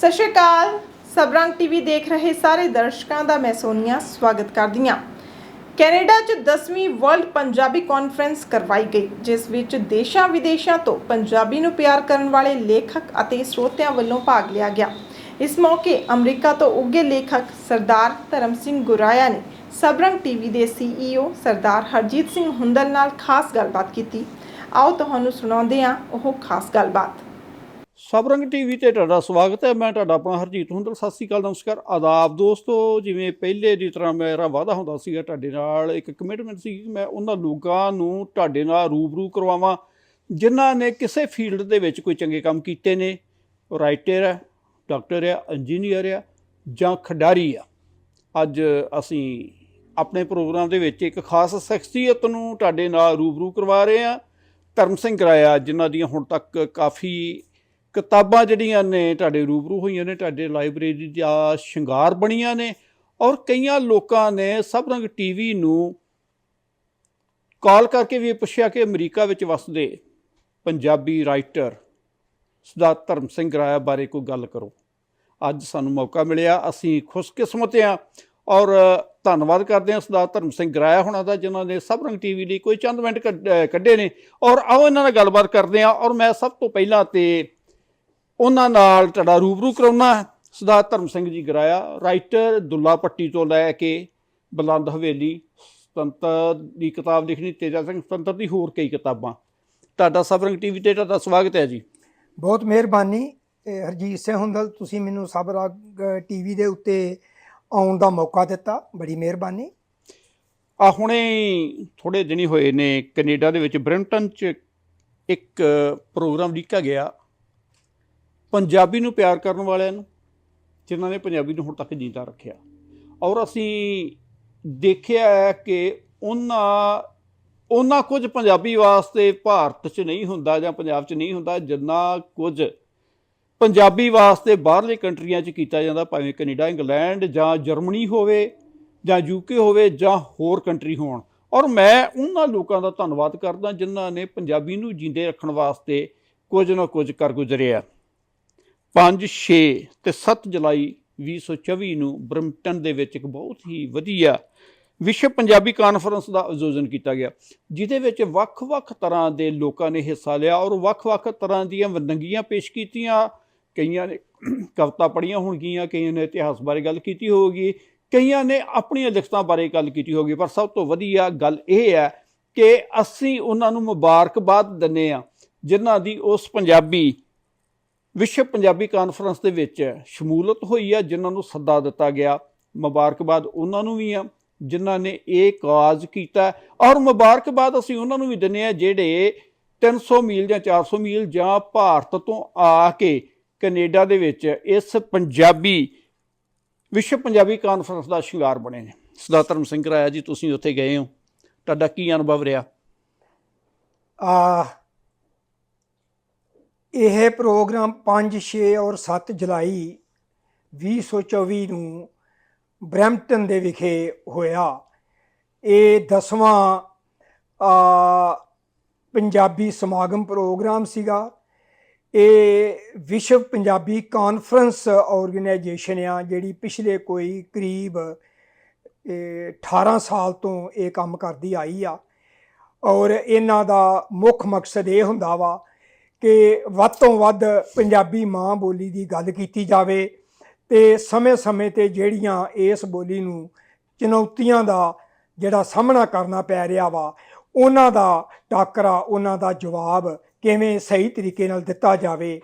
ਸਤਿ ਸ਼੍ਰੀ ਅਕਾਲ। ਸਬਰੰਗ ਟੀਵੀ ਦੇਖ ਰਹੇ ਸਾਰੇ ਦਰਸ਼ਕਾਂ ਦਾ ਮੈਂ ਸੋਨੀਆ ਸਵਾਗਤ ਕਰਦੀ ਹਾਂ। ਕੈਨੇਡਾ 'ਚ 10ਵੀਂ ਵਰਲਡ ਪੰਜਾਬੀ ਕਾਨਫਰੰਸ ਕਰਵਾਈ ਗਈ, ਜਿਸ ਵਿੱਚ ਦੇਸ਼ਾਂ ਵਿਦੇਸ਼ਾਂ ਤੋਂ ਪੰਜਾਬੀ ਨੂੰ ਪਿਆਰ ਕਰਨ ਵਾਲੇ ਲੇਖਕ ਅਤੇ ਸਰੋਤਿਆਂ ਵੱਲੋਂ ਭਾਗ ਲਿਆ ਗਿਆ। ਇਸ ਮੌਕੇ ਅਮਰੀਕਾ ਤੋਂ ਉੱਗੇ ਲੇਖਕ ਸਰਦਾਰ ਧਰਮ ਸਿੰਘ ਗੁਰਾਇਆ ਨੇ ਸਬਰੰਗ ਟੀਵੀ ਦੇ ਸੀਈਓ ਸਰਦਾਰ ਹਰਜੀਤ ਸਿੰਘ ਹੁੰਦਲ ਨਾਲ ਖਾਸ ਗੱਲਬਾਤ ਕੀਤੀ। ਆਓ ਤੁਹਾਨੂੰ ਸੁਣਾਉਂਦੇ ਹਾਂ ਉਹ ਖਾਸ ਗੱਲਬਾਤ। ਸਬਰੰਗ ਟੀਵੀ ਤੇ ਤੁਹਾਡਾ ਸਵਾਗਤ ਹੈ। ਮੈਂ ਤੁਹਾਡਾ ਆਪਣਾ ਹਰਜੀਤ ਹੁੰਦਲ। ਸਤਿ ਸ੍ਰੀ ਅਕਾਲ, ਨਮਸਕਾਰ। ਆਦਾਬ ਦੋਸਤੋ, ਜਿਵੇਂ ਪਹਿਲੇ ਦੀ ਤਰ੍ਹਾਂ ਮੇਰਾ ਵਾਅਦਾ ਹੁੰਦਾ ਸੀਗਾ ਤੁਹਾਡੇ ਨਾਲ ਇੱਕ ਕਮਿਟਮੈਂਟ ਸੀ ਕਿ ਮੈਂ ਉਹਨਾਂ ਲੋਕਾਂ ਨੂੰ ਤੁਹਾਡੇ ਨਾਲ ਰੂਬਰੂ ਕਰਵਾਵਾਂ, ਜਿਨ੍ਹਾਂ ਨੇ ਕਿਸੇ ਫੀਲਡ ਦੇ ਵਿੱਚ ਕੋਈ ਚੰਗੇ ਕੰਮ ਕੀਤੇ ਨੇ। ਰਾਈਟਰ ਹੈ ਡਾਕਟਰ ਹੈ ਇੰਜੀਨੀਅਰ ਹੈ ਜਾਂ ਖਿਡਾਰੀ ਆ ਅੱਜ ਅਸੀਂ ਆਪਣੇ ਪ੍ਰੋਗਰਾਮ ਦੇ ਵਿੱਚ ਇੱਕ ਖਾਸ ਸ਼ਖਸੀਅਤ ਨੂੰ ਤੁਹਾਡੇ ਨਾਲ ਰੂਬਰੂ ਕਰਵਾ ਰਹੇ ਹਾਂ। ਧਰਮ ਸਿੰਘ ਰਾਇਆ, ਜਿਨ੍ਹਾਂ ਦੀਆਂ ਹੁਣ ਤੱਕ ਕਾਫੀ ਕਿਤਾਬਾਂ ਜਿਹੜੀਆਂ ਨੇ ਤੁਹਾਡੇ ਰੂਬਰੂ ਹੋਈਆਂ ਨੇ, ਤੁਹਾਡੇ ਲਾਇਬ੍ਰੇਰੀ ਦਾ ਸ਼ਿੰਗਾਰ ਬਣੀਆਂ ਨੇ ਔਰ ਕਈਆਂ ਲੋਕਾਂ ਨੇ ਸਭ ਸਬਰੰਗ ਟੀਵੀ ਨੂੰ ਕਾਲ ਕਰਕੇ ਵੀ ਇਹ ਪੁੱਛਿਆ ਕਿ ਅਮਰੀਕਾ ਵਿੱਚ ਵਸਦੇ ਪੰਜਾਬੀ ਰਾਈਟਰ ਸਰਦਾਰ ਧਰਮ ਸਿੰਘ ਰਾਇਆ ਬਾਰੇ ਕੋਈ ਗੱਲ ਕਰੋ। ਅੱਜ ਸਾਨੂੰ ਮੌਕਾ ਮਿਲਿਆ, ਅਸੀਂ ਖੁਸ਼ਕਿਸਮਤ ਹਾਂ ਔਰ ਧੰਨਵਾਦ ਕਰਦੇ ਹਾਂ ਸਰਦਾਰ ਧਰਮ ਸਿੰਘ ਰਾਇਆ ਹੋਣਾ ਦਾ, ਜਿਨ੍ਹਾਂ ਨੇ ਸਭ ਸਬਰੰਗ ਟੀਵੀ ਲਈ ਕੋਈ ਚੰਦ ਮਿੰਟ ਕੱਢ- ਕੱਢੇ ਨੇ ਔਰ ਆਓ ਇਹਨਾਂ ਨਾਲ ਗੱਲਬਾਤ ਕਰਦੇ ਹਾਂ ਔਰ ਮੈਂ ਸਭ ਤੋਂ ਪਹਿਲਾਂ ਤੇ ਉਹਨਾਂ ਨਾਲ ਤੁਹਾਡਾ ਰੂਬਰੂ ਕਰਾਉਣਾ ਸਰਦਾਰ ਧਰਮ ਸਿੰਘ ਜੀ ਗਰਾਇਆ ਰਾਈਟਰ ਦੁੱਲਾ ਪੱਟੀ ਤੋਂ ਲੈ ਕੇ ਬੁਲੰਦ ਹਵੇਲੀ ਸੁਤੰਤਰ ਦੀ ਕਿਤਾਬ ਲਿਖਣੀ ਤੇਜਾ ਸਿੰਘ ਸੁਤੰਤਰ ਦੀ ਹੋਰ ਕਈ ਕਿਤਾਬਾਂ। ਤੁਹਾਡਾ ਸਬਰੰਗ ਟੀਵੀ ਤੇ ਤੁਹਾਡਾ ਸਵਾਗਤ ਹੈ ਜੀ। ਬਹੁਤ ਮਿਹਰਬਾਨੀ। ਹਰਜੀਤ ਸਿੰਘ ਹੁੰਦਲ ਤੁਸੀਂ ਮੈਨੂੰ ਸਬਰਗ ਟੀਵੀ ਦੇ ਉੱਤੇ ਆਉਣ ਦਾ ਮੌਕਾ ਦਿੱਤਾ। ਬੜੀ ਮਿਹਰਬਾਨੀ। ਆ ਹੁਣੇ ਥੋੜੇ ਦਿਨੀ ਹੋਏ ਨੇ ਕੈਨੇਡਾ ਦੇ ਵਿੱਚ ਬ੍ਰਿੰਟਨ ਚ ਇੱਕ ਪ੍ਰੋਗਰਾਮ ਲਿਖਿਆ ਗਿਆ। ਪੰਜਾਬੀ ਨੂੰ ਪਿਆਰ ਕਰਨ ਵਾਲਿਆਂ ਨੂੰ, ਜਿਨ੍ਹਾਂ ਨੇ ਪੰਜਾਬੀ ਨੂੰ ਹੁਣ ਤੱਕ ਜਿੰਦਾ ਰੱਖਿਆ। ਔਰ ਅਸੀਂ ਦੇਖਿਆ ਹੈ ਕਿ ਉਹਨਾਂ ਉਹਨਾਂ ਕੁਝ ਪੰਜਾਬੀ ਵਾਸਤੇ ਭਾਰਤ 'ਚ ਨਹੀਂ ਹੁੰਦਾ ਜਾਂ ਪੰਜਾਬ 'ਚ ਨਹੀਂ ਹੁੰਦਾ, ਜਿੰਨਾ ਕੁਝ ਪੰਜਾਬੀ ਵਾਸਤੇ ਬਾਹਰਲੇ ਕੰਟਰੀਆਂ 'ਚ ਕੀਤਾ ਜਾਂਦਾ, ਭਾਵੇਂ ਕੈਨੇਡਾ, ਇੰਗਲੈਂਡ ਜਾਂ ਜਰਮਨੀ ਹੋਵੇ ਜਾਂ ਯੂਕੇ ਹੋਵੇ ਜਾਂ ਹੋਰ ਕੰਟਰੀ ਹੋਣ। ਔਰ ਮੈਂ ਉਹਨਾਂ ਲੋਕਾਂ ਦਾ ਧੰਨਵਾਦ ਕਰਦਾ, ਜਿਨ੍ਹਾਂ ਨੇ ਪੰਜਾਬੀ ਨੂੰ ਜਿੰਦੇ ਰੱਖਣ ਵਾਸਤੇ ਕੁਝ ਨਾ ਕੁਝ ਕਰ ਗੁਜ਼ਰਿਆ। 5 6 ਤੇ 7 ਜੁਲਾਈ 2024 ਨੂੰ ਬ੍ਰਮਟਨ ਦੇ ਵਿੱਚ ਇੱਕ ਬਹੁਤ ਹੀ ਵਧੀਆ ਵਿਸ਼ਵ ਪੰਜਾਬੀ ਕਾਨਫਰੰਸ ਦਾ ਆਯੋਜਨ ਕੀਤਾ ਗਿਆ, ਜਿਹਦੇ ਵਿੱਚ ਵੱਖ-ਵੱਖ ਤਰ੍ਹਾਂ ਦੇ ਲੋਕਾਂ ਨੇ ਹਿੱਸਾ ਲਿਆ ਔਰ ਵੱਖ-ਵੱਖ ਤਰ੍ਹਾਂ ਦੀਆਂ ਵੰਨਗੀਆਂ ਪੇਸ਼ ਕੀਤੀਆਂ। ਕਈਆਂ ਨੇ ਕਵਿਤਾ ਪੜ੍ਹੀਆਂ ਹੋਣਗੀਆਂ, ਕਈਆਂ ਨੇ ਇਤਿਹਾਸ ਬਾਰੇ ਗੱਲ ਕੀਤੀ ਹੋਊਗੀ, ਕਈਆਂ ਨੇ ਆਪਣੀਆਂ ਲਿਖਤਾਂ ਬਾਰੇ ਗੱਲ ਕੀਤੀ ਹੋਗੀ ਪਰ ਸਭ ਤੋਂ ਵਧੀਆ ਗੱਲ ਇਹ ਹੈ ਕਿ ਅਸੀਂ ਉਹਨਾਂ ਨੂੰ ਮੁਬਾਰਕਬਾਦ ਦਿੰਦੇ ਆ ਜਿਨ੍ਹਾਂ ਦੀ ਉਸ ਪੰਜਾਬੀ ਵਿਸ਼ਵ ਪੰਜਾਬੀ ਕਾਨਫਰੰਸ ਦੇ ਵਿੱਚ ਸ਼ਮੂਲਤ ਹੋਈ ਆ, ਜਿਨ੍ਹਾਂ ਨੂੰ ਸੱਦਾ ਦਿੱਤਾ ਗਿਆ। ਮੁਬਾਰਕਬਾਦ ਉਹਨਾਂ ਨੂੰ ਵੀ ਆ, ਜਿਨ੍ਹਾਂ ਨੇ ਇਹ ਕਾਜ਼ ਕੀਤਾ। ਔਰ ਮੁਬਾਰਕਬਾਦ ਅਸੀਂ ਉਹਨਾਂ ਨੂੰ ਵੀ ਦਿੰਦੇ ਆ, ਜਿਹੜੇ 300 ਮੀਲ ਜਾਂ 400 ਮੀਲ ਜਾਂ ਭਾਰਤ ਤੋਂ ਆ ਕੇ ਕੈਨੇਡਾ ਦੇ ਵਿੱਚ ਇਸ ਪੰਜਾਬੀ, ਵਿਸ਼ਵ ਪੰਜਾਬੀ ਕਾਨਫਰੰਸ ਦਾ ਸ਼ਿੰਗਾਰ ਬਣੇ ਨੇ। ਸਦਾ ਧਰਮ ਸਿੰਘ ਰਾਇਆ ਜੀ, ਤੁਸੀਂ ਉੱਥੇ ਗਏ ਹੋ। ਤੁਹਾਡਾ ਕੀ ਅਨੁਭਵ ਰਿਹਾ? ਆ ਇਹ ਪ੍ਰੋਗਰਾਮ 5 6 ਔਰ 7 ਜੁਲਾਈ 2024 ਨੂੰ ਬ੍ਰੈਂਪਟਨ ਦੇ ਵਿਖੇ ਹੋਇਆ। ਇਹ 10ਵਾਂ ਪੰਜਾਬੀ ਸਮਾਗਮ ਪ੍ਰੋਗਰਾਮ ਸੀਗਾ। ਇਹ ਵਿਸ਼ਵ ਪੰਜਾਬੀ ਕਾਨਫਰੰਸ ਆਰਗੇਨਾਈਜੇਸ਼ਨ ਆ, ਜਿਹੜੀ ਪਿਛਲੇ ਕੋਈ ਕਰੀਬ ਇਹ 18 ਸਾਲ ਤੋਂ ਇਹ ਕੰਮ ਕਰਦੀ ਆਈ ਆ। ਔਰ ਇਹਨਾਂ ਦਾ ਮੁੱਖ ਮਕਸਦ ਇਹ ਹੁੰਦਾ ਵਾ ਕਿ ਵੱਧ ਤੋਂ ਵੱਧ ਪੰਜਾਬੀ ਮਾਂ ਬੋਲੀ ਦੀ ਗੱਲ ਕੀਤੀ ਜਾਵੇ ਤੇ ਸਮੇਂ-ਸਮੇਂ ਤੇ ਜਿਹੜੀਆਂ ਇਸ ਬੋਲੀ ਨੂੰ ਚੁਣੌਤੀਆਂ ਦਾ ਜਿਹੜਾ ਸਾਹਮਣਾ ਕਰਨਾ ਪੈ ਰਿਹਾ ਵਾ, ਉਹਨਾਂ ਦਾ ਟਾਕਰਾ, ਉਹਨਾਂ ਦਾ ਜਵਾਬ ਕਿਵੇਂ ਸਹੀ ਤਰੀਕੇ ਨਾਲ ਦਿੱਤਾ ਜਾਵੇ,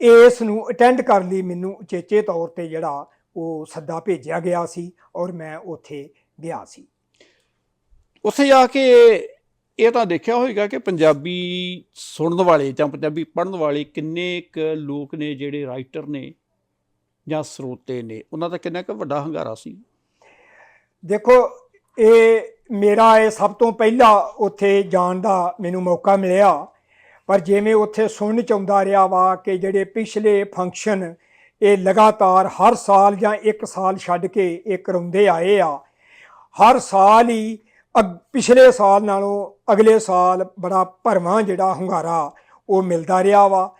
ਇਸ ਨੂੰ ਅਟੈਂਡ ਕਰਨ ਲਈ ਮੈਨੂੰ ਉਚੇਚੇ ਤੌਰ ਤੇ ਜਿਹੜਾ ਉਹ ਸੱਦਾ ਭੇਜਿਆ ਗਿਆ ਸੀ ਔਰ ਮੈਂ ਉੱਥੇ ਗਿਆ ਸੀ। ਉੱਥੇ ਜਾ ਕੇ ਇਹ ਤਾਂ ਦੇਖਿਆ ਹੋਵੇਗਾ ਕਿ ਪੰਜਾਬੀ ਸੁਣਨ ਵਾਲੇ ਜਾਂ ਪੰਜਾਬੀ ਪੜ੍ਹਨ ਵਾਲੇ ਕਿੰਨੇ ਕੁ ਲੋਕ ਨੇ ਜਿਹੜੇ ਰਾਈਟਰ ਨੇ ਜਾਂ ਸਰੋਤੇ ਨੇ? ਉਹਨਾਂ ਦਾ ਕਿੰਨਾ ਕੁ ਵੱਡਾ ਹੰਗਾਰਾ ਸੀ? ਦੇਖੋ, ਇਹ ਮੇਰਾ ਇਹ ਸਭ ਤੋਂ ਪਹਿਲਾ ਉੱਥੇ ਜਾਣ ਦਾ ਮੈਨੂੰ ਮੌਕਾ ਮਿਲਿਆ। ਪਰ ਜਿਵੇਂ ਉੱਥੇ ਸੁਣਨ ਚ ਆਉਂਦਾ ਰਿਹਾ ਵਾ ਕਿ ਜਿਹੜੇ ਪਿਛਲੇ ਫੰਕਸ਼ਨ ਇਹ ਲਗਾਤਾਰ ਹਰ ਸਾਲ ਜਾਂ ਇੱਕ ਸਾਲ ਛੱਡ ਕੇ ਇਹ ਕਰਾਉਂਦੇ ਆਏ ਆ, ਹਰ ਸਾਲ ਹੀ ਅਗ- ਪਿਛਲੇ ਸਾਲ ਨਾਲੋਂ ਅਗਲੇ ਸਾਲ ਬੜਾ ਭਰਵਾਂ ਜਿਹੜਾ ਹੁੰਗਾਰਾ ਉਹ ਮਿਲਦਾ ਰਿਹਾ ਵਾ।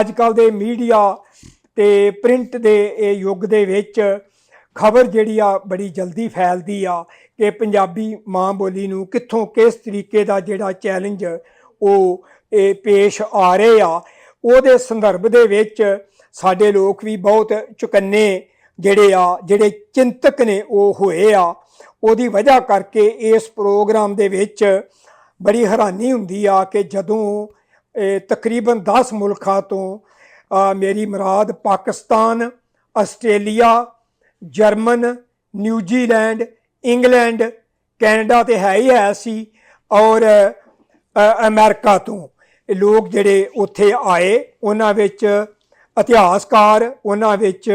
ਅੱਜ ਕੱਲ ਦੇ ਮੀਡੀਆ ਤੇ ਪ੍ਰਿੰਟ ਦੇ ਇਹ ਯੁੱਗ ਦੇ ਵਿੱਚ ਖਬਰ ਜਿਹੜੀ ਆ ਬੜੀ ਜਲਦੀ ਫੈਲਦੀ ਆ ਕਿ ਪੰਜਾਬੀ ਮਾਂ ਬੋਲੀ ਨੂੰ ਕਿੱਥੋਂ ਕਿਸ ਤਰੀਕੇ ਦਾ ਜਿਹੜਾ ਚੈਲੰਜ ਉਹ ਇਹ ਪੇਸ਼ ਆ ਰਹੇ ਆ, ਉਹਦੇ ਸੰਦਰਭ ਦੇ ਵਿੱਚ ਸਾਡੇ ਲੋਕ ਵੀ ਬਹੁਤ ਚੁਕੰਨੇ ਜਿਹੜੇ ਆ, ਜਿਹੜੇ ਚਿੰਤਕ ਨੇ ਉਹ ਹੋਏ ਆ। ਉਹਦੀ ਵਜ੍ਹਾ ਕਰਕੇ ਇਸ ਪ੍ਰੋਗਰਾਮ ਦੇ ਵਿੱਚ ਬੜੀ ਹੈਰਾਨੀ ਹੁੰਦੀ ਆ ਕਿ ਜਦੋਂ ਇਹ ਤਕਰੀਬਨ 10 ਮੁਲਕਾਂ ਤੋਂ ਮੇਰੀ ਮੁਰਾਦ Pakistan Australia German New Zealand England Canada ਤੇ ਹੈ ਹੀ ਹੈ ਸੀ ਔਰ ਅ, ਅਮਰੀਕਾ ਤੋਂ। ਲੋਕ ਜਿਹੜੇ ਉੱਥੇ ਆਏ ਉਹਨਾਂ ਵਿੱਚ ਇਤਿਹਾਸਕਾਰ ਉਹਨਾਂ ਵਿੱਚ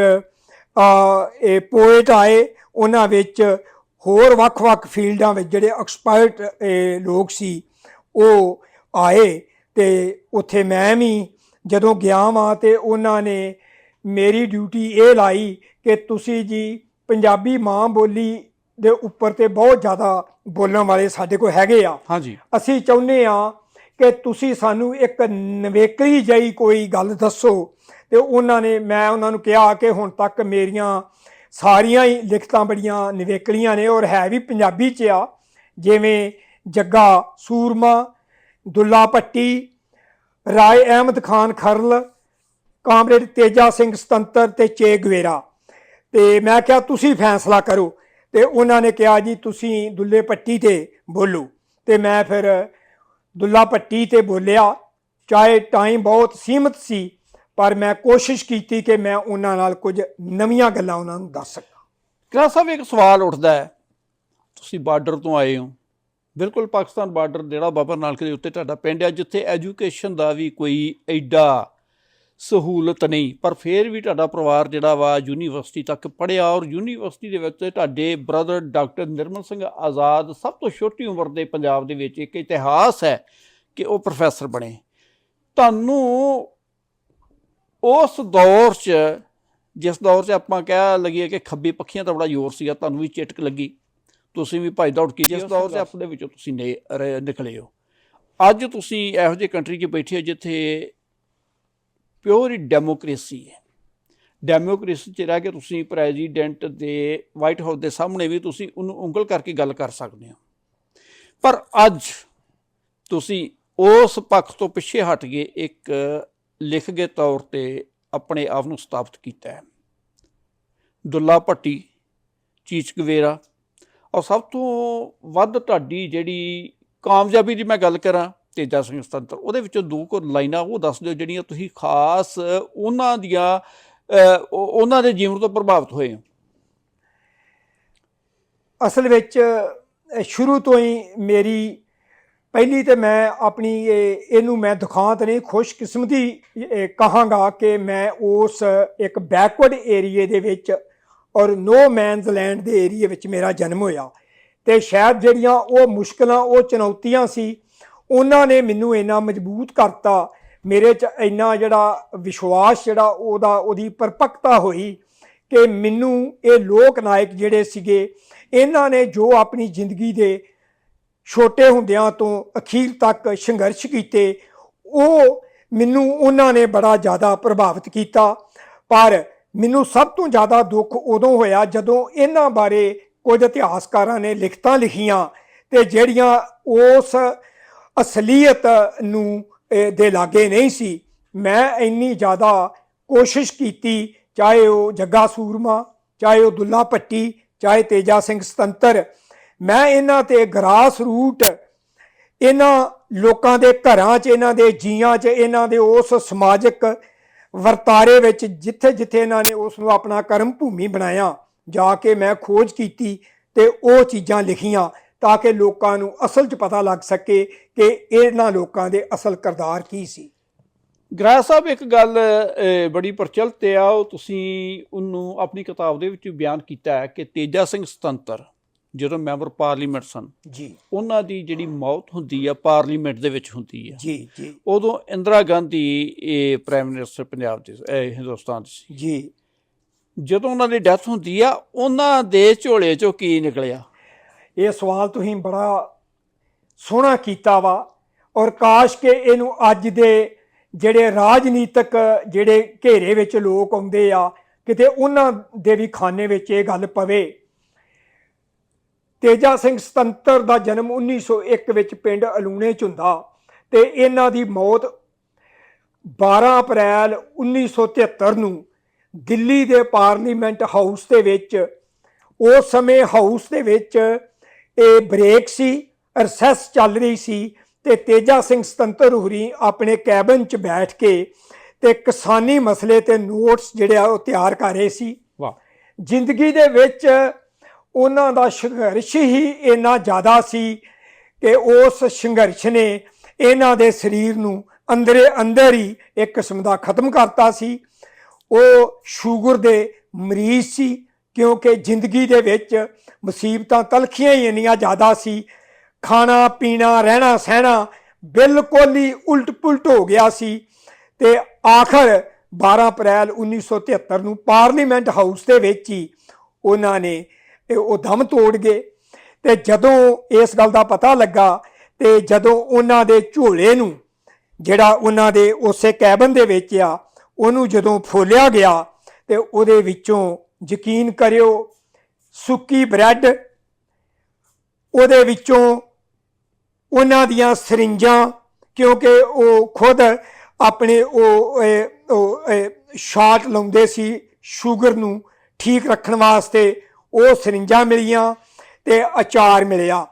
ਇਹ ਪੋਇਟ ਆਏ ਉਹਨਾਂ ਵਿੱਚ ਹੋਰ ਵੱਖ-ਵੱਖ ਫੀਲਡਾਂ ਵਿੱਚ ਜਿਹੜੇ ਐਕਸਪਰਟ ਲੋਕ ਸੀ ਉਹ ਆਏ ਤੇ ਉੱਥੇ ਮੈਂ ਵੀ ਜਦੋਂ ਗਿਆ ਵਾਂ ਤੇ ਉਹਨਾਂ ਨੇ ਮੇਰੀ ਡਿਊਟੀ ਇਹ ਲਾਈ ਕਿ ਤੁਸੀਂ ਜੀ ਪੰਜਾਬੀ ਮਾਂ ਬੋਲੀ ਦੇ ਉੱਪਰ ਤੇ ਬਹੁਤ ਜ਼ਿਆਦਾ ਬੋਲਣ ਵਾਲੇ ਸਾਡੇ ਕੋਲ ਹੈਗੇ ਆ। ਹਾਂਜੀ। ਅਸੀਂ ਚਾਹੁੰਦੇ ਆ ਕਿ ਤੁਸੀਂ ਸਾਨੂੰ ਇੱਕ ਨਵੇਕਲੀ ਜਿਹੀ ਕੋਈ ਗੱਲ ਦੱਸੋ। ਤੇ ਉਹਨਾਂ ਨੇ ਮੈਂ ਉਹਨਾਂ ਨੂੰ ਕਿਹਾ ਕਿ ਹੁਣ ਤੱਕ ਮੇਰੀਆਂ ਸਾਰੀਆਂ ਹੀ ਲਿਖਤਾਂ ਬੜੀਆਂ ਨਵੇਕਲੀਆਂ ਨੇ ਔਰ ਹੈ ਵੀ ਪੰਜਾਬੀ ਚ ਆ, ਜਿਵੇਂ ਜੱਗਾ, ਸੂਰਮਾ, ਦੁੱਲਾ ਭੱਟੀ, ਰਾਏ ਅਹਿਮਦ ਖਾਨ ਖਰਲ, ਕਾਮਰੇਡ ਤੇਜਾ ਸਿੰਘ ਸੁਤੰਤਰ ਤੇ ਚੇ ਗਵੇਰਾ। ਤੇ ਮੈਂ ਕਿਹਾ ਤੁਸੀਂ ਫੈਸਲਾ ਕਰੋ ਤੇ ਉਹਨਾਂ ਨੇ ਕਿਹਾ ਜੀ ਤੁਸੀਂ ਦੁੱਲੇ ਪੱਟੀ ਤੇ ਬੋਲੋ। ਤੇ ਮੈਂ ਫਿਰ ਦੁੱਲਾ ਪੱਟੀ ਤੇ ਬੋਲਿਆ, ਚਾਹੇ ਟਾਈਮ ਬਹੁਤ ਸੀਮਤ ਸੀ ਪਰ ਮੈਂ ਕੋਸ਼ਿਸ਼ ਕੀਤੀ ਕਿ ਮੈਂ ਉਹਨਾਂ ਨਾਲ ਕੁਝ ਨਵੀਆਂ ਗੱਲਾਂ ਉਹਨਾਂ ਨੂੰ ਦੱਸ ਸਕਾਂ। ਕਿਰਾ ਸਾਹਿਬ ਇੱਕ ਸਵਾਲ ਉੱਠਦਾ ਹੈ? ਤੁਸੀਂ ਬਾਰਡਰ ਤੋਂ ਆਏ ਹੋ। ਬਿਲਕੁਲ ਪਾਕਿਸਤਾਨ ਬਾਰਡਰ ਜਿਹੜਾ ਬਾਬਰ ਨਾਨਕ ਦੇ ਉੱਤੇ ਤੁਹਾਡਾ ਪਿੰਡ ਹੈ, ਜਿੱਥੇ ਐਜੂਕੇਸ਼ਨ ਦਾ ਵੀ ਕੋਈ ਐਡਾ ਸਹੂਲਤ ਨਹੀਂ। ਪਰ ਫਿਰ ਵੀ ਤੁਹਾਡਾ ਪਰਿਵਾਰ ਜਿਹੜਾ ਵਾ ਯੂਨੀਵਰਸਿਟੀ ਤੱਕ ਪੜ੍ਹਿਆ ਔਰ ਯੂਨੀਵਰਸਿਟੀ ਦੇ ਵਿੱਚ ਤੁਹਾਡੇ ਬ੍ਰਦਰ ਡਾਕਟਰ ਨਿਰਮਲ ਸਿੰਘ ਆਜ਼ਾਦ ਸਭ ਤੋਂ ਛੋਟੀ ਉਮਰ ਦੇ ਪੰਜਾਬ ਦੇ ਵਿੱਚ ਇੱਕ ਇਤਿਹਾਸ ਹੈ ਕਿ ਉਹ ਪ੍ਰੋਫੈਸਰ ਬਣੇ। ਤੁਹਾਨੂੰ ਉਸ ਦੌਰ 'ਚ ਜਿਸ ਦੌਰ 'ਚ ਆਪਾਂ ਕਹਿ ਲਈਏ ਕਿ ਖੱਬੀ ਪੱਖੀਆਂ ਦਾ ਬੜਾ ਜ਼ੋਰ ਸੀਗਾ ਤੁਹਾਨੂੰ ਵੀ ਚਿਟਕ ਲੱਗੀ। ਤੁਸੀਂ ਵੀ ਭੱਜ ਦੌੜ ਕੀਤੀ ਜਿਸ ਦੌਰ 'ਚ ਆਪਣੇ ਵਿੱਚੋਂ ਤੁਸੀਂ ਨਿਕਲੇ ਹੋ। ਅੱਜ ਤੁਸੀਂ ਇਹੋ ਜਿਹੇ ਕੰਟਰੀ 'ਚ ਬੈਠੇ ਹੋ ਜਿੱਥੇ ਪਿਓਰ ਡੈਮੋਕ੍ਰੇਸੀ ਹੈ। ਡੈਮੋਕ੍ਰੇਸੀ 'ਚ ਰਹਿ ਕੇ ਤੁਸੀਂ ਪ੍ਰੈਜ਼ੀਡੈਂਟ ਦੇ ਵਾਈਟ ਹਾਊਸ ਦੇ ਸਾਹਮਣੇ ਵੀ ਤੁਸੀਂ ਉਹਨੂੰ ਉਂਗਲ ਕਰਕੇ ਗੱਲ ਕਰ ਸਕਦੇ ਹੋ। ਪਰ ਅੱਜ ਤੁਸੀਂ ਉਸ ਪੱਖ ਤੋਂ ਪਿੱਛੇ ਹਟ ਕੇ ਇੱਕ ਲਿਖ ਲਿਖਗੇ ਤੌਰ ਤੇ ਆਪਣੇ ਆਪ ਨੂੰ ਸਥਾਪਿਤ ਕੀਤਾ ਹੈ। ਦੁੱਲਾ ਭੱਟੀ ਚੀਚ ਗਵੇਰਾ ਔਰ ਸਭ ਤੋਂ ਵੱਧ ਤੁਹਾਡੀ ਜਿਹੜੀ ਕਾਮਯਾਬੀ ਦੀ ਮੈਂ ਗੱਲ ਕਰਾਂ, ਤੇਜਾ ਸਿੰਘ ਸੁਤੰਤਰ, ਉਹਦੇ ਵਿੱਚੋਂ ਦੋ ਕੁ ਲਾਈਨਾਂ ਉਹ ਦੱਸ ਦਿਓ ਜਿਹੜੀਆਂ ਤੁਸੀਂ ਖਾਸ ਉਹਨਾਂ ਦੀਆਂ ਉਹਨਾਂ ਦੇ ਜੀਵਨ ਤੋਂ ਪ੍ਰਭਾਵਿਤ ਹੋਏ ਹੋ। ਅਸਲ ਵਿੱਚ, ਸ਼ੁਰੂ ਤੋਂ ਹੀ ਮੇਰੀ ਪਹਿਲੀ ਤੇ ਮੈਂ ਆਪਣੀ ਇਹ- ਇਹਨੂੰ ਮੈਂ ਦੁਖਾਂਤ ਨਹੀਂ, ਖੁਸ਼ਕਿਸਮਤੀ ਕਹਾਂਗਾ ਕਿ ਮੈਂ ਉਸ ਇੱਕ ਬੈਕਵਰਡ ਏਰੀਏ ਦੇ ਵਿੱਚ ਔਰ ਨੋ ਮੈਨਸ ਲੈਂਡ ਦੇ ਏਰੀਏ ਵਿੱਚ ਮੇਰਾ ਜਨਮ ਹੋਇਆ। ਤੇ ਸ਼ਾਇਦ ਜਿਹੜੀਆਂ ਉਹ ਮੁਸ਼ਕਲਾਂ, ਉਹ ਚੁਣੌਤੀਆਂ ਸੀ, ਉਹਨਾਂ ਨੇ ਮੈਨੂੰ ਇੰਨਾ ਮਜ਼ਬੂਤ ਕਰਤਾ, ਮੇਰੇ 'ਚ ਇੰਨਾ ਜਿਹੜਾ ਵਿਸ਼ਵਾਸ ਜਿਹੜਾ ਉਹਦਾ, ਉਹਦੀ ਪਰਪੱਕਤਾ ਹੋਈ ਕਿ ਮੈਨੂੰ ਇਹ ਲੋਕ ਨਾਇਕ ਜਿਹੜੇ ਸੀਗੇ, ਇਹਨਾਂ ਨੇ ਜੋ ਆਪਣੀ ਜ਼ਿੰਦਗੀ ਦੇ ਛੋਟੇ ਹੁੰਦਿਆਂ ਤੋਂ ਅਖੀਰ ਤੱਕ ਸੰਘਰਸ਼ ਕੀਤੇ, ਉਹ ਮੈਨੂੰ ਉਹਨਾਂ ਨੇ ਬੜਾ ਜ਼ਿਆਦਾ ਪ੍ਰਭਾਵਿਤ ਕੀਤਾ। ਪਰ ਮੈਨੂੰ ਸਭ ਤੋਂ ਜ਼ਿਆਦਾ ਦੁੱਖ ਉਦੋਂ ਹੋਇਆ ਜਦੋਂ ਇਹਨਾਂ ਬਾਰੇ ਕੁਝ ਇਤਿਹਾਸਕਾਰਾਂ ਨੇ ਲਿਖਤਾਂ ਲਿਖੀਆਂ ਤੇ ਜਿਹੜੀਆਂ ਉਸ ਅਸਲੀਅਤ ਨੂੰ ਦੇ ਲਾਗੇ ਨਹੀਂ ਸੀ। ਮੈਂ ਇੰਨੀ ਜ਼ਿਆਦਾ ਕੋਸ਼ਿਸ਼ ਕੀਤੀ, ਚਾਹੇ ਉਹ ਜੱਗਾ ਸੂਰਮਾ, ਚਾਹੇ ਉਹ ਦੁੱਲਾ ਭੱਟੀ, ਚਾਹੇ ਤੇਜਾ ਸਿੰਘ ਸਤੰਤਰ ਮੈਂ ਇਹਨਾਂ ਤੇ ਗਰਾਸ ਰੂਟ, ਇਹਨਾਂ ਲੋਕਾਂ ਦੇ ਘਰਾਂ 'ਚ, ਇਹਨਾਂ ਦੇ ਜੀਆਂ 'ਚ, ਇਹਨਾਂ ਦੇ ਉਸ ਸਮਾਜਿਕ ਵਰਤਾਰੇ ਵਿੱਚ ਜਿੱਥੇ ਜਿੱਥੇ ਇਹਨਾਂ ਨੇ ਉਸ ਨੂੰ ਆਪਣਾ ਕਰਮ ਭੂਮੀ ਬਣਾਇਆ, ਜਾ ਕੇ ਮੈਂ ਖੋਜ ਕੀਤੀ ਤੇ ਉਹ ਚੀਜ਼ਾਂ ਲਿਖੀਆਂ ਤਾਂ ਕਿ ਲੋਕਾਂ ਨੂੰ ਅਸਲ 'ਚ ਪਤਾ ਲੱਗ ਸਕੇ ਕਿ ਇਹਨਾਂ ਲੋਕਾਂ ਦੇ ਅਸਲ ਕਿਰਦਾਰ ਕੀ ਸੀ। ਗ੍ਰਹਿ ਸਾਹਿਬ, ਇੱਕ ਗੱਲ ਬੜੀ ਪ੍ਰਚਲਿਤ ਆ, ਉਹ ਤੁਸੀਂ ਉਹਨੂੰ ਆਪਣੀ ਕਿਤਾਬ ਦੇ ਵਿੱਚ ਬਿਆਨ ਕੀਤਾ ਹੈ ਕਿ ਤੇਜਾ ਸਿੰਘ ਸੁਤੰਤਰ। ਜਦੋਂ ਮੈਂਬਰ ਪਾਰਲੀਮੈਂਟ ਸਨ ਜੀ। ਉਹਨਾਂ ਦੀ ਜਿਹੜੀ ਮੌਤ ਹੁੰਦੀ ਆ ਪਾਰਲੀਮੈਂਟ ਦੇ ਵਿੱਚ ਹੁੰਦੀ ਆ। ਜੀ ਜੀ। ਉਦੋਂ ਇੰਦਰਾ ਗਾਂਧੀ ਇਹ ਪ੍ਰਾਈਮ ਮਿਨਿਸਟਰ ਪੰਜਾਬ ਦੇ ਇਹ ਹਿੰਦੁਸਤਾਨ ਦੀ ਸੀ। ਜੀ। ਜਦੋਂ ਉਹਨਾਂ ਦੀ ਡੈਥ ਹੁੰਦੀ ਆ ਉਹਨਾਂ ਦੇ ਝੋਲੇ ਚੋਂ ਕੀ ਨਿਕਲਿਆ? ਇਹ ਸਵਾਲ ਤੁਸੀਂ ਬੜਾ ਸੋਹਣਾ ਕੀਤਾ ਵਾ ਔਰ ਕਾਸ਼ ਕਿ ਇਹਨੂੰ ਅੱਜ ਦੇ ਜਿਹੜੇ ਰਾਜਨੀਤਿਕ ਜਿਹੜੇ ਘੇਰੇ ਵਿੱਚ ਲੋਕ ਆਉਂਦੇ ਆ ਕਿਤੇ ਉਹਨਾਂ ਦੇ ਵੀ ਖਾਨੇ ਵਿੱਚ ਇਹ ਗੱਲ ਪਵੇ ਤੇਜਾ ਸਿੰਘ ਸੁਤੰਤਰ ਦਾ ਜਨਮ 1901 ਵਿੱਚ ਪਿੰਡ ਅਲੂਣੇ ਚ ਹੁੰਦਾ ਤੇ ਇਹਨਾਂ ਦੀ ਮੌਤ 12 ਅਪ੍ਰੈਲ 1973 ਨੂੰ ਦਿੱਲੀ ਦੇ ਪਾਰਲੀਮੈਂਟ ਹਾਊਸ ਦੇ ਵਿੱਚ ਉਸ ਸਮੇਂ ਹਾਊਸ ਦੇ ਵਿੱਚ ਇਹ ਬ੍ਰੇਕ ਸੀ ਰਿਸੈਸ ਚੱਲ ਰਹੀ ਸੀ ਤੇ ਤੇਜਾ ਸਿੰਘ ਸੁਤੰਤਰ ਹੁਰੀ ਆਪਣੇ ਕੈਬਨ 'ਚ ਬੈਠ ਕੇ ਤੇ ਕਿਸਾਨੀ ਮਸਲੇ ਤੇ ਨੋਟਸ ਜਿਹੜੇ ਆ ਉਹ ਤਿਆਰ ਕਰ ਰਹੇ ਸੀ। ਵਾਹ। ਜ਼ਿੰਦਗੀ ਦੇ ਵਿੱਚ ਉਹਨਾਂ ਦਾ ਸੰਘਰਸ਼ ਹੀ ਇੰਨਾ ਜ਼ਿਆਦਾ ਸੀ ਕਿ ਉਸ ਸੰਘਰਸ਼ ਨੇ ਇਹਨਾਂ ਦੇ ਸਰੀਰ ਨੂੰ ਅੰਦਰੇ ਅੰਦਰ ਹੀ ਇੱਕ ਕਿਸਮ ਦਾ ਖਤਮ ਕਰਤਾ ਸੀ। ਉਹ ਸ਼ੂਗਰ ਦੇ ਮਰੀਜ਼ ਸੀ ਕਿਉਂਕਿ ਜ਼ਿੰਦਗੀ ਦੇ ਵਿੱਚ ਮੁਸੀਬਤਾਂ ਤਲਖੀਆਂ ਹੀ ਇੰਨੀਆਂ ਜ਼ਿਆਦਾ ਸੀ। ਖਾਣਾ, ਪੀਣਾ, ਰਹਿਣਾ, ਸਹਿਣਾ ਬਿਲਕੁਲ ਹੀ ਉਲਟ ਪੁਲਟ ਹੋ ਗਿਆ ਸੀ ਤੇ ਆਖਰ 12 ਅਪ੍ਰੈਲ 1973 ਨੂੰ ਪਾਰਲੀਮੈਂਟ ਹਾਊਸ ਦੇ ਵਿੱਚ ਹੀ ਉਹਨਾਂ ਨੇ ਇਹ ਉਹ ਦਮ ਤੋੜ ਗਏ। ਤੇ ਜਦੋਂ ਇਸ ਗੱਲ ਦਾ ਪਤਾ ਲੱਗਾ ਤੇ ਜਦੋਂ ਉਹਨਾਂ ਦੇ ਝੋਲੇ ਨੂੰ, ਜਿਹੜਾ ਉਹਨਾਂ ਦੇ ਉਸੇ ਕੈਬਨ ਦੇ ਵਿੱਚ ਆ, ਉਹਨੂੰ ਜਦੋਂ ਫੋਲਿਆ ਗਿਆ ਤੇ ਉਹਦੇ ਵਿੱਚੋਂ ਯਕੀਨ ਕਰਿਓ, ਸੁੱਕੀ ਬ੍ਰੈਡ, ਉਹਦੇ ਵਿੱਚੋਂ ਉਹਨਾਂ ਦੀਆਂ ਸਰਿੰਜਾਂ, ਕਿਉਂਕਿ ਉਹ ਖੁਦ ਆਪਣੇ ਉਹ ਉਹ ਸ਼ਾਟ ਲਾਉਂਦੇ ਸੀ ਸ਼ੂਗਰ ਨੂੰ ਠੀਕ ਰੱਖਣ ਵਾਸਤੇ ਉਹ ਸਰਿੰਜਾਂ ਮਿਲੀਆਂ ਤੇ ਅਚਾਰ ਮਿਲਿਆ।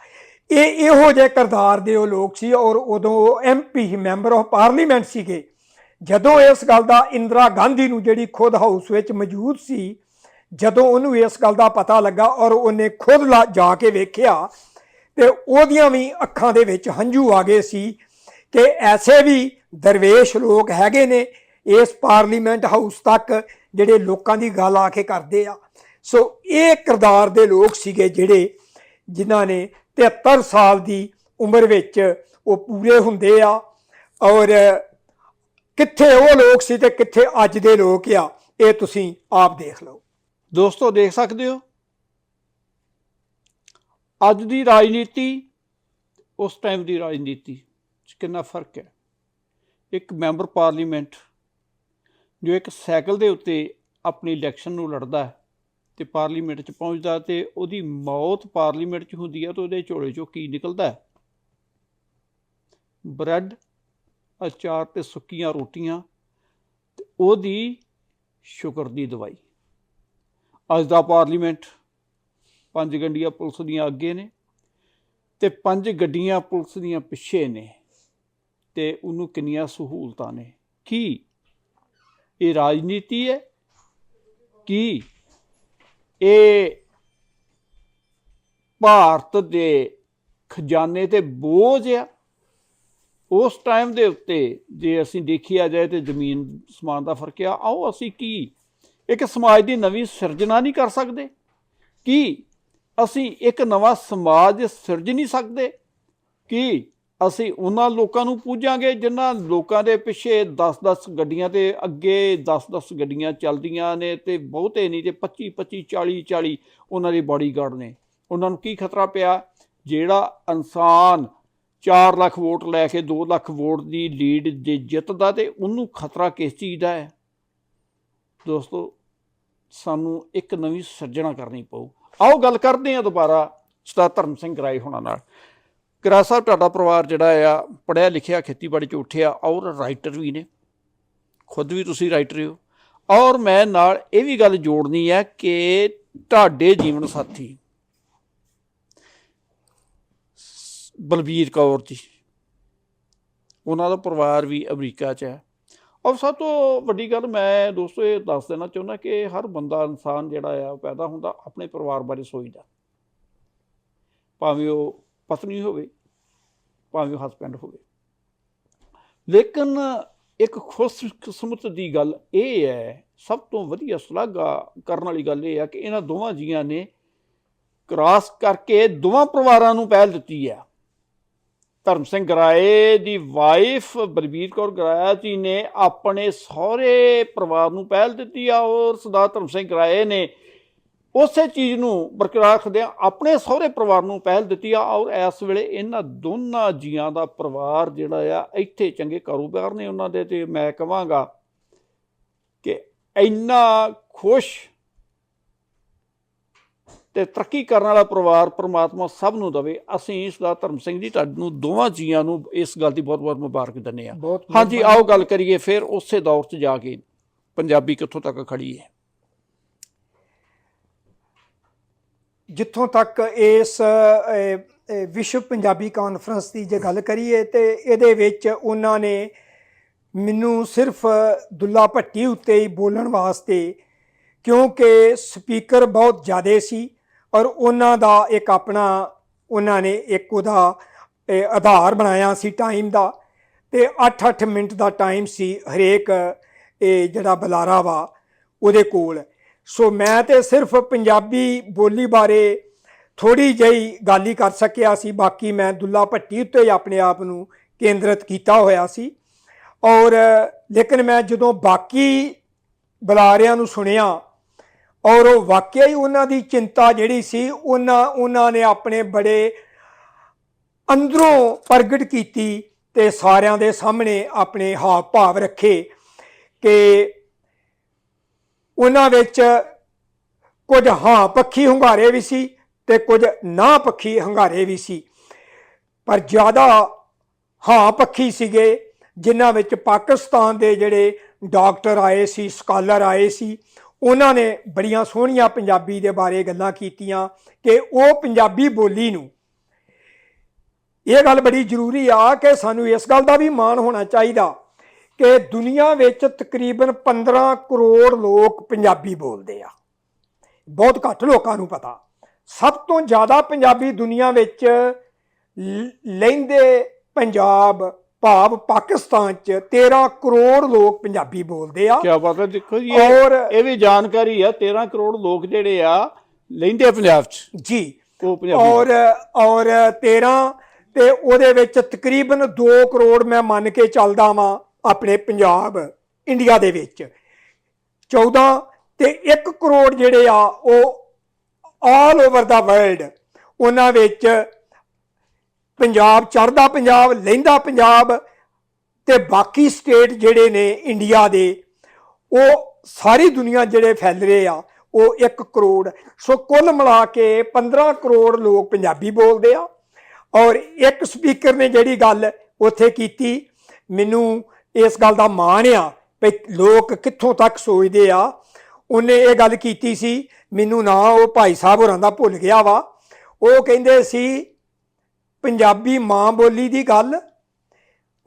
ਇਹ ਇਹੋ ਜਿਹੇ ਕਰਦਾਰ ਦੇ ਉਹ ਲੋਕ ਸੀ ਔਰ ਉਦੋਂ ਉਹ ਐਮਪੀ ਮੈਂਬਰ ਆਫ ਪਾਰਲੀਮੈਂਟ ਸੀਗੇ। ਜਦੋਂ ਇਸ ਗੱਲ ਦਾ ਇੰਦਰਾ ਗਾਂਧੀ ਨੂੰ ਜਿਹੜੀ ਖੁਦ ਹਾਊਸ ਵਿੱਚ ਮੌਜੂਦ ਸੀ, ਜਦੋਂ ਉਹਨੂੰ ਇਸ ਗੱਲ ਦਾ ਪਤਾ ਲੱਗਾ ਔਰ ਉਹਨੇ ਖੁਦ ਲਾ- ਜਾ ਕੇ ਵੇਖਿਆ, ਤੇ ਉਹਦੀਆਂ ਵੀ ਅੱਖਾਂ ਦੇ ਵਿੱਚ ਹੰਝੂ ਆ ਗਏ ਸੀ ਕਿ ਐਸੇ ਵੀ ਦਰਵੇਸ਼ ਲੋਕ ਹੈਗੇ ਨੇ ਇਸ ਪਾਰਲੀਮੈਂਟ ਹਾਊਸ ਤੱਕ ਜਿਹੜੇ ਲੋਕਾਂ ਦੀ ਗੱਲ ਆ ਕੇ ਕਰਦੇ ਆ। ਸੋ ਇਹ ਕਿਰਦਾਰ ਦੇ ਲੋਕ ਸੀਗੇ ਜਿਹੜੇ ਜਿਨ੍ਹਾਂ ਨੇ 73 ਸਾਲ ਦੀ ਉਮਰ ਵਿੱਚ ਉਹ ਪੂਰੇ ਹੁੰਦੇ ਆ ਔਰ ਕਿੱਥੇ ਉਹ ਲੋਕ ਸੀ ਤੇ ਕਿੱਥੇ ਅੱਜ ਦੇ ਲੋਕ ਆ, ਇਹ ਤੁਸੀਂ ਆਪ ਦੇਖ ਲਓ। ਦੋਸਤੋ, ਦੇਖ ਸਕਦੇ ਹੋ? ਅੱਜ ਦੀ ਰਾਜਨੀਤੀ, ਉਸ ਟਾਈਮ ਦੀ ਰਾਜਨੀਤੀ 'ਚ ਕਿੰਨਾ ਫ਼ਰਕ ਹੈ? ਇੱਕ ਮੈਂਬਰ ਪਾਰਲੀਮੈਂਟ ਜੋ ਇੱਕ ਸਾਈਕਲ ਦੇ ਉੱਤੇ ਆਪਣੀ ਇਲੈਕਸ਼ਨ ਨੂੰ ਲੜਦਾ ਹੈ ਤੇ ਪਾਰਲੀਮੈਂਟ 'ਚ ਪਹੁੰਚਦਾ ਤੇ ਉਹਦੀ ਮੌਤ ਪਾਰਲੀਮੈਂਟ 'ਚ ਹੁੰਦੀ ਹੈ ਤਾਂ ਉਹਦੇ ਝੋਲੇ 'ਚੋਂ ਕੀ ਨਿਕਲਦਾ ਹੈ? ਬ੍ਰੈਡ, ਅਚਾਰ ਤੇ ਸੁੱਕੀਆਂ ਰੋਟੀਆਂ ਤੇ ਉਹਦੀ ਸ਼ੁਕਰ ਦੀ ਦਵਾਈ। ਅੱਜ ਦਾ ਪਾਰਲੀਮੈਂਟ ਪੰਜ ਗੱਡੀਆਂ ਪੁਲਿਸ ਦੀਆਂ ਅੱਗੇ ਨੇ ਤੇ ਪੰਜ ਗੱਡੀਆਂ ਪੁਲਿਸ ਦੀਆਂ ਪਿੱਛੇ ਨੇ ਤੇ ਉਹਨੂੰ ਕਿੰਨੀਆਂ ਸਹੂਲਤਾਂ ਨੇ? ਕੀ ਇਹ ਰਾਜਨੀਤੀ ਹੈ? ਕੀ ਇਹ ਭਾਰਤ ਦੇ ਖਜ਼ਾਨੇ ਤੇ ਬੋਝ ਆ। ਉਸ ਟਾਈਮ ਦੇ ਉੱਤੇ ਜੇ ਅਸੀਂ ਦੇਖਿਆ ਜਾਏ ਤੇ ਜ਼ਮੀਨ ਸਮਾਨ ਦਾ ਫ਼ਰਕ ਆ, ਆਓ ਅਸੀਂ ਕੀ? ਇੱਕ ਸਮਾਜ ਦੀ ਨਵੀਂ ਸਿਰਜਣਾ ਨਹੀਂ ਕਰ ਸਕਦੇ। ਕੀ ਅਸੀਂ ਇੱਕ ਨਵਾਂ ਸਮਾਜ ਸਿਰਜ ਨਹੀਂ ਸਕਦੇ? ਕੀ ਅਸੀਂ ਉਹਨਾਂ ਲੋਕਾਂ ਨੂੰ ਪੂਜਾਂਗੇ ਜਿਨ੍ਹਾਂ ਲੋਕਾਂ ਦੇ ਪਿੱਛੇ 10-10 ਗੱਡੀਆਂ ਤੇ ਅੱਗੇ 10-10 ਗੱਡੀਆਂ ਚੱਲਦੀਆਂ ਨੇ ਤੇ ਬਹੁਤੇ ਨਹੀਂ ਤੇ 25-25 40-40 ਉਹਨਾਂ ਦੇ ਬਾਡੀਗਾਰਡ ਨੇ। ਉਹਨਾਂ ਨੂੰ ਕੀ ਖਤਰਾ ਪਿਆ? ਜਿਹੜਾ ਇਨਸਾਨ 4 ਲੱਖ ਵੋਟ ਲੈ ਕੇ 2 ਲੱਖ ਵੋਟ ਦੀ ਲੀਡ ਜੇ ਜਿੱਤਦਾ ਤੇ ਉਹਨੂੰ ਖਤਰਾ ਕਿਸ ਚੀਜ਼ ਦਾ ਹੈ? ਦੋਸਤੋ, ਸਾਨੂੰ ਇੱਕ ਨਵੀਂ ਸਿਰਜਣਾ ਕਰਨੀ ਪਊ। ਆਓ ਗੱਲ ਕਰਦੇ ਹਾਂ ਦੁਬਾਰਾ। ਸਤਾ ਧਰਮ ਸਿੰਘ ਰਾਏ ਹੋਣਾ ਨਾਲ। ਕਿਰਾ ਸਾਹਿਬ, ਤੁਹਾਡਾ ਪਰਿਵਾਰ ਜਿਹੜਾ ਆ ਪੜਿਆ ਲਿਖਿਆ, ਖੇਤੀਬਾੜੀ ਚ ਉੱਠਿਆ, ਔਰ ਰਾਈਟਰ ਵੀ ਨੇ। ਖੁਦ ਵੀ ਤੁਸੀਂ ਰਾਈਟਰ ਹੋ। ਔਰ ਮੈਂ ਨਾਲ ਇਹ ਵੀ ਗੱਲ ਜੋੜਨੀ ਹੈ ਕਿ ਤੁਹਾਡੇ ਜੀਵਨ ਸਾਥੀ ਬਲਬੀਰ ਕੌਰ ਜੀ, ਉਹਨਾਂ ਦਾ ਪਰਿਵਾਰ ਵੀ ਅਮਰੀਕਾ 'ਚ ਹੈ। ਔਰ ਸਭ ਤੋਂ ਵੱਡੀ ਗੱਲ ਮੈਂ ਦੋਸਤੋ ਇਹ ਦੱਸ ਦੇਣਾ ਚਾਹੁੰਦਾ ਕਿ ਹਰ ਬੰਦਾ, ਇਨਸਾਨ ਜਿਹੜਾ ਆ, ਉਹ ਪੈਦਾ ਹੁੰਦਾ ਆਪਣੇ ਪਰਿਵਾਰ ਬਾਰੇ ਸੋਚਦਾ। ਭਾਵੇਂ ਉਹ ਪਤਨੀ ਹੋਵੇ ਭਾਵੇਂ ਉਹ ਹਸਬੈਂਡ ਹੋਵੇ। ਲੇਕਿਨ ਇੱਕ ਖੁਸ਼ਕਿਸਮਤ ਦੀ ਗੱਲ ਇਹ ਹੈ, ਸਭ ਤੋਂ ਵਧੀਆ ਸ਼ਲਾਘਾ ਕਰਨ ਵਾਲੀ ਗੱਲ ਇਹ ਹੈ ਕਿ ਇਹਨਾਂ ਦੋਵਾਂ ਜੀਆਂ ਨੇ ਕ੍ਰਾਸ ਕਰਕੇ ਦੋਵਾਂ ਪਰਿਵਾਰਾਂ ਨੂੰ ਪਹਿਲ ਦਿੱਤੀ ਹੈ। ਧਰਮ ਸਿੰਘ ਗਰਾਏ ਦੀ ਵਾਈਫ ਬਲਬੀਰ ਕੌਰ ਗਰਾਇਆ ਜੀ ਨੇ ਆਪਣੇ ਸਹੁਰੇ ਪਰਿਵਾਰ ਨੂੰ ਪਹਿਲ ਦਿੱਤੀ ਆ ਔਰ ਸਰਦਾਰ ਧਰਮ ਸਿੰਘ ਗਰਾਏ ਨੇ ਉਸੇ ਚੀਜ਼ ਨੂੰ ਬਰਕਰਾਰ ਰੱਖਦਿਆਂ ਆਪਣੇ ਸਹੁਰੇ ਪਰਿਵਾਰ ਨੂੰ ਪਹਿਲ ਦਿੱਤੀ ਆ ਔਰ ਇਸ ਵੇਲੇ ਇਹਨਾਂ ਦੋਨਾਂ ਜੀਆਂ ਦਾ ਪਰਿਵਾਰ ਜਿਹੜਾ ਆ ਇੱਥੇ ਚੰਗੇ ਕਾਰੋਬਾਰ ਨੇ ਉਹਨਾਂ ਦੇ ਤੇ ਮੈਂ ਕਹਾਂਗਾ ਕਿ ਇੰਨਾ ਖੁਸ਼ ਤੇ ਤਰੱਕੀ ਕਰਨ ਵਾਲਾ ਪਰਿਵਾਰ ਪ੍ਰਮਾਤਮਾ ਸਭ ਨੂੰ ਦਵੇ। ਅਸੀਂ ਇਸ ਦਾ ਧਰਮ ਸਿੰਘ ਜੀ ਤੁਹਾਨੂੰ ਦੋਵਾਂ ਜੀਆਂ ਨੂੰ ਇਸ ਗੱਲ ਦੀ ਬਹੁਤ ਬਹੁਤ ਮੁਬਾਰਕ ਦਿੰਦੇ ਆ ਹਾਂਜੀ ਆਓ ਗੱਲ ਕਰੀਏ ਫਿਰ ਉਸੇ ਦੌਰ 'ਚ ਜਾ ਕੇ ਪੰਜਾਬੀ ਕਿੱਥੋਂ ਤੱਕ ਖੜੀ ਹੈ ਜਿੱਥੋਂ ਤੱਕ ਇਸ ਵਿਸ਼ਵ ਪੰਜਾਬੀ ਕਾਨਫਰੰਸ ਦੀ ਜੇ ਗੱਲ ਕਰੀਏ ਤੇ ਇਹਦੇ ਵਿੱਚ ਉਹਨਾਂ ਨੇ ਮੈਨੂੰ ਸਿਰਫ ਦੁੱਲਾ ਭੱਟੀ ਉੱਤੇ ਹੀ ਬੋਲਣ ਵਾਸਤੇ, ਕਿਉਂਕਿ ਸਪੀਕਰ ਬਹੁਤ ਜ਼ਿਆਦੇ ਸੀ ਔਰ ਉਹਨਾਂ ਦਾ ਇੱਕ ਆਪਣਾ, ਉਹਨਾਂ ਨੇ ਇੱਕ ਉਹਦਾ ਆਧਾਰ ਬਣਾਇਆ ਸੀ ਟਾਈਮ ਦਾ ਤੇ 8-8 ਮਿੰਟ ਦਾ ਟਾਈਮ ਸੀ ਹਰੇਕ, ਇਹ ਜਿਹੜਾ ਬੁਲਾਰਾ ਵਾ ਉਹਦੇ ਕੋਲ। ਸੋ ਮੈਂ ਤੇ ਸਿਰਫ ਪੰਜਾਬੀ ਬੋਲੀ ਬਾਰੇ ਥੋੜੀ ਜਿਹੀ ਗੱਲ ਹੀ ਕਰ ਸਕਿਆ ਸੀ, ਬਾਕੀ ਮੈਂ ਦੁੱਲਾ ਭੱਟੀ ਉੱਤੇ ਆਪਣੇ ਆਪ ਨੂੰ ਕੇਂਦਰਿਤ ਕੀਤਾ ਹੋਇਆ ਸੀ। ਔਰ ਲੇਕਿਨ ਮੈਂ ਜਦੋਂ ਬਾਕੀ ਬੁਲਾਰਿਆਂ ਨੂੰ ਸੁਣਿਆ ਔਰ ਉਹ ਵਾਕਿਆ ਹੀ ਉਹਨਾਂ ਦੀ ਚਿੰਤਾ ਜਿਹੜੀ ਸੀ, ਉਹਨਾਂ ਉਹਨਾਂ ਨੇ ਆਪਣੇ ਬੜੇ ਅੰਦਰੋਂ ਪ੍ਰਗਟ ਕੀਤੀ ਤੇ ਸਾਰਿਆਂ ਦੇ ਸਾਹਮਣੇ ਆਪਣੇ ਹਾਵ ਭਾਵ ਰੱਖੇ ਕਿ ਉਹਨਾਂ ਵਿੱਚ ਕੁਝ ਹਾਂ ਪੱਖੀ ਹੁੰਗਾਰੇ ਵੀ ਸੀ ਤੇ ਕੁਝ ਨਾ ਪੱਖੀ ਹੁੰਗਾਰੇ ਵੀ ਸੀ। ਪਰ ਜ਼ਿਆਦਾ ਹਾਂ ਪੱਖੀ ਸੀਗੇ, ਜਿਨ੍ਹਾਂ ਵਿੱਚ ਪਾਕਿਸਤਾਨ ਦੇ ਜਿਹੜੇ ਡਾਕਟਰ ਆਏ ਸੀ, ਸਕਾਲਰ ਆਏ ਸੀ, ਉਹਨਾਂ ਨੇ ਬੜੀਆਂ ਸੋਹਣੀਆਂ ਪੰਜਾਬੀ ਦੇ ਬਾਰੇ ਗੱਲਾਂ ਕੀਤੀਆਂ ਕਿ ਉਹ ਪੰਜਾਬੀ ਬੋਲੀ ਨੂੰ। ਇਹ ਗੱਲ ਬੜੀ ਜ਼ਰੂਰੀ ਆ ਕਿ ਸਾਨੂੰ ਇਸ ਗੱਲ ਦਾ ਵੀ ਮਾਣ ਹੋਣਾ ਚਾਹੀਦਾ। ਕਿ ਦੁਨੀਆ ਵਿੱਚ ਤਕਰੀਬਨ 15 ਕਰੋੜ ਲੋਕ ਪੰਜਾਬੀ ਬੋਲਦੇ ਆ। ਬਹੁਤ ਘੱਟ ਲੋਕਾਂ ਨੂੰ ਪਤਾ। ਸਭ ਤੋਂ ਜ਼ਿਆਦਾ ਪੰਜਾਬੀ ਦੁਨੀਆ ਵਿੱਚ ਲ- ਲਹਿੰਦੇ ਪੰਜਾਬ ਭਾਵ ਪਾਕਿਸਤਾਨ ਚ 13 ਕਰੋੜ ਲੋਕ ਪੰਜਾਬੀ ਬੋਲਦੇ ਆ। ਕੀ ਬਾਤ ਹੈ ਦੇਖੋ ਜੀ ਇਹ ਔਰ ਇਹ ਵੀ ਜਾਣਕਾਰੀ ਆ 13 ਕਰੋੜ ਲੋਕ ਜਿਹੜੇ ਆ ਲੈਂਦੇ ਪੰਜਾਬ 'ਚ। ਜੀ। ਉਹ ਪੰਜਾਬੀ ਔਰ ਔਰ 13 ਤੇ ਉਹਦੇ ਵਿੱਚ ਤਕਰੀਬਨ 2 ਕਰੋੜ ਮੈਂ ਮੰਨ ਕੇ ਚੱਲਦਾ ਵਾਂ। ਆਪਣੇ ਪੰਜਾਬ ਇੰਡੀਆ ਦੇ ਵਿੱਚ। 14 ਤੇ 1 ਕਰੋੜ ਜਿਹੜੇ ਆ, ਉਹ ਆਲ ਓਵਰ ਦਾ ਵਰਲਡ ਉਹਨਾਂ ਵਿੱਚ ਪੰਜਾਬ ਚੜ੍ਹਦਾ ਪੰਜਾਬ ਲਹਿੰਦਾ ਪੰਜਾਬ ਤੇ ਬਾਕੀ ਸਟੇਟ ਜਿਹੜੇ ਨੇ ਇੰਡੀਆ ਦੇ, ਉਹ ਸਾਰੀ ਦੁਨੀਆ ਜਿਹੜੇ ਫੈਲ ਰਹੇ ਆ, ਉਹ 1 ਕਰੋੜ। ਸੋ ਕੁੱਲ ਮਿਲਾ ਕੇ 15 ਕਰੋੜ ਲੋਕ ਪੰਜਾਬੀ ਬੋਲਦੇ ਆ। ਔਰ ਇੱਕ ਸਪੀਕਰ ਨੇ ਜਿਹੜੀ ਗੱਲ ਉੱਥੇ ਕੀਤੀ, ਮੈਨੂੰ ਇਸ ਗੱਲ ਦਾ ਮਾਣ ਆ ਵੀ ਲੋਕ ਕਿੱਥੋਂ ਤੱਕ ਸੋਚਦੇ ਆ। ਉਹਨੇ ਇਹ ਗੱਲ ਕੀਤੀ ਸੀ, ਮੈਨੂੰ ਨਾ ਉਹ ਭਾਈ ਸਾਹਿਬ ਹੋਰਾਂ ਦਾ ਭੁੱਲ ਗਿਆ ਵਾ। ਉਹ ਕਹਿੰਦੇ ਸੀ, ਪੰਜਾਬੀ ਮਾਂ ਬੋਲੀ ਦੀ ਗੱਲ।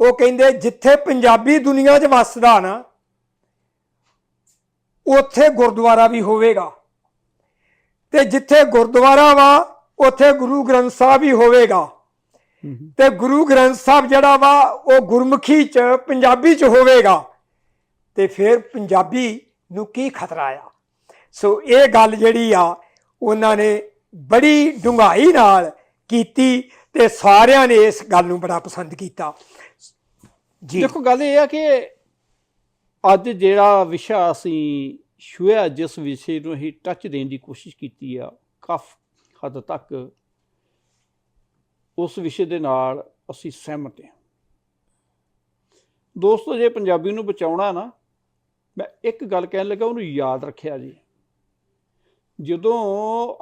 ਉਹ ਕਹਿੰਦੇ, ਜਿੱਥੇ ਪੰਜਾਬੀ ਦੁਨੀਆ 'ਚ ਵੱਸਦਾ ਨਾ, ਉੱਥੇ ਗੁਰਦੁਆਰਾ ਵੀ ਹੋਵੇਗਾ। ਤੇ ਜਿੱਥੇ ਗੁਰਦੁਆਰਾ ਵਾ, ਉੱਥੇ ਗੁਰੂ ਗ੍ਰੰਥ ਸਾਹਿਬ ਵੀ ਹੋਵੇਗਾ। ਤੇ ਗੁਰੂ ਗ੍ਰੰਥ ਸਾਹਿਬ ਜਿਹੜਾ ਵਾ ਉਹ ਗੁਰਮੁਖੀ 'ਚ ਪੰਜਾਬੀ 'ਚ ਹੋਵੇਗਾ। ਤੇ ਫਿਰ ਪੰਜਾਬੀ ਨੂੰ ਕੀ ਖਤਰਾ ਆ? ਸੋ ਇਹ ਗੱਲ ਜਿਹੜੀ ਆ ਉਹਨਾਂ ਨੇ ਬੜੀ ਡੂੰਘਾਈ ਨਾਲ ਕੀਤੀ ਤੇ ਸਾਰਿਆਂ ਨੇ ਇਸ ਗੱਲ ਨੂੰ ਬੜਾ ਪਸੰਦ ਕੀਤਾ। ਜੀ। ਦੇਖੋ ਗੱਲ ਇਹ ਆ ਕਿ ਅੱਜ ਜਿਹੜਾ ਵਿਸ਼ਾ ਅਸੀਂ ਛੂਇਆ ਜਿਸ ਵਿਸ਼ੇ ਨੂੰ ਅਸੀਂ ਟੱਚ ਦੇਣ ਦੀ ਕੋਸ਼ਿਸ਼ ਕੀਤੀ ਆ ਕਾਫ ਹੱਦ ਤੱਕ ਉਸ ਵਿਸ਼ੇ ਦੇ ਨਾਲ ਅਸੀਂ ਸਹਿਮਤ ਹਾਂ। ਦੋਸਤੋ, ਜੇ ਪੰਜਾਬੀ ਨੂੰ ਬਚਾਉਣਾ ਨਾ, ਮੈਂ ਇੱਕ ਗੱਲ ਕਹਿਣ ਲੱਗਾ, ਉਹਨੂੰ ਯਾਦ ਰੱਖਿਆ ਜੀ। ਜਦੋਂ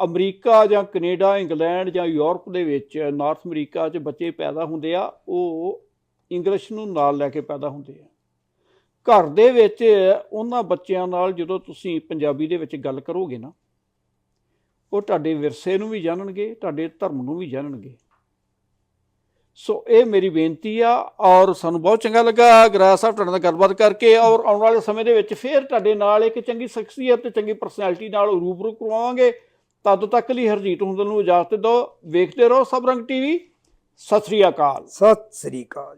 ਅਮਰੀਕਾ ਜਾਂ ਕੈਨੇਡਾ, ਇੰਗਲੈਂਡ ਜਾਂ ਯੂਰਪ ਦੇ ਵਿੱਚ ਨਾਰਥ ਅਮਰੀਕਾ 'ਚ ਬੱਚੇ ਪੈਦਾ ਹੁੰਦੇ ਆ, ਉਹ ਇੰਗਲਿਸ਼ ਨੂੰ ਨਾਲ ਲੈ ਕੇ ਪੈਦਾ ਹੁੰਦੇ ਆ। ਘਰ ਦੇ ਵਿੱਚ ਉਹਨਾਂ ਬੱਚਿਆਂ ਨਾਲ ਜਦੋਂ ਤੁਸੀਂ ਪੰਜਾਬੀ ਦੇ ਵਿੱਚ ਗੱਲ ਕਰੋਗੇ ਨਾ, ਉਹ ਤੁਹਾਡੇ ਵਿਰਸੇ ਨੂੰ ਵੀ ਜਾਣਨਗੇ, ਤੁਹਾਡੇ ਧਰਮ ਨੂੰ ਵੀ ਜਾਣਨਗੇ। ਸੋ ਇਹ ਮੇਰੀ ਬੇਨਤੀ ਆ ਔਰ ਸਾਨੂੰ ਬਹੁਤ ਚੰਗਾ ਲੱਗਾ ਗਰਾ ਸਾਹਿਬ ਤੁਹਾਡੇ ਨਾਲ ਗੱਲਬਾਤ ਕਰਕੇ ਔਰ ਆਉਣ ਵਾਲੇ ਸਮੇਂ ਦੇ ਵਿੱਚ ਫੇਰ ਤੁਹਾਡੇ ਨਾਲ ਇੱਕ ਚੰਗੀ ਸ਼ਖਸੀਅਤ ਤੇ ਚੰਗੀ ਪਰਸਨੈਲਿਟੀ ਨਾਲ ਰੂਬਰੂ ਕਰਵਾਵਾਂਗੇ। ਤਦ ਤੱਕ ਲਈ ਹਰਜੀਤ ਹੁੰਦਲ ਨੂੰ ਇਜਾਜ਼ਤ ਦਿਓ। ਵੇਖਦੇ ਰਹੋ ਸਭ ਰੰਗ ਟੀਵੀ। ਸਤਿ ਸ੍ਰੀ ਅਕਾਲ। ਸਤਿ ਸ੍ਰੀ ਅਕਾਲ।